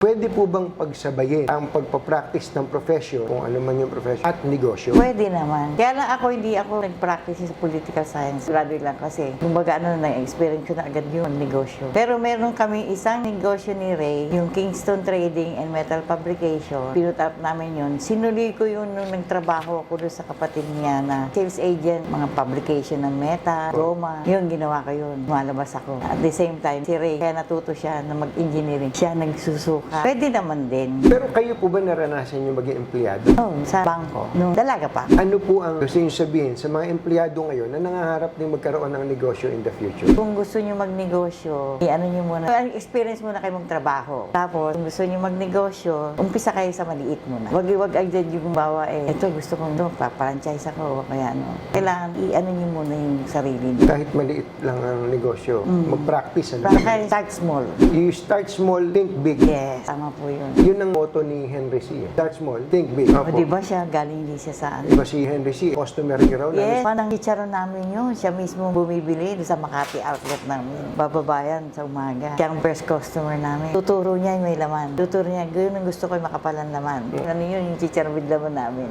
Pwede po bang pagsabayin ang pagpapractice ng profession, kung ano man yung profession, at negosyo? Pwede naman. Kaya lang ako, hindi ako nag-practice sa political science. Graduate lang kasi. Kumbaga, ano na, experience ko na agad yung negosyo. Pero meron kami isang negosyo ni Ray, yung Kingston Trading and Metal Fabrication. Pinutap namin yun. Sinuli ko yun nung nagtrabaho ako doon sa kapatid niya na sales agent, mga publication ng metal, goma. Yun, ginawa ko yun. Lumalabas ako. At the same time, si Ray, kaya natuto siya na mag-engineering. Siya nagsusuka. Pwede naman din. Pero kayo po ba naranasan yung maging empleyado? Oh, sa bangko. Nung dalaga pa. Ano po ang gusto nyo sabihin sa mga empleyado ngayon na nangangarap din magkaroon ng negosyo in the future? Kung gusto nyo magnegosyo, i-ano nyo muna, ang experience muna kayo magtrabaho. Tapos, kung gusto nyo magnegosyo, umpisa kayo sa maliit muna. Wag wag agad yung bawa eh, ito gusto kong ito, paparanchise ako, o kaya ano. Kailangan i-ano nyo muna yung sarili nyo. Kahit maliit lang ang negosyo, mag-practice. Ano? Kayo start small. You start small, think big. Yes, tama po yun. Yun ang motto ni Henry C. eh. Start small, think big. O, Opo. di ba siya, galing din siya sa ano. Diba si Henry C. Customer raw. Yes, panang chicharon namin yun. Siya mismo bumibili sa Makati outlet namin. Bababayan sa umaga. Siya ang first customer namin. Tuturo niya yung may laman. Tuturo niya, ang gusto ko yung makapalan laman. Ano yun, yung chicharon with laman namin.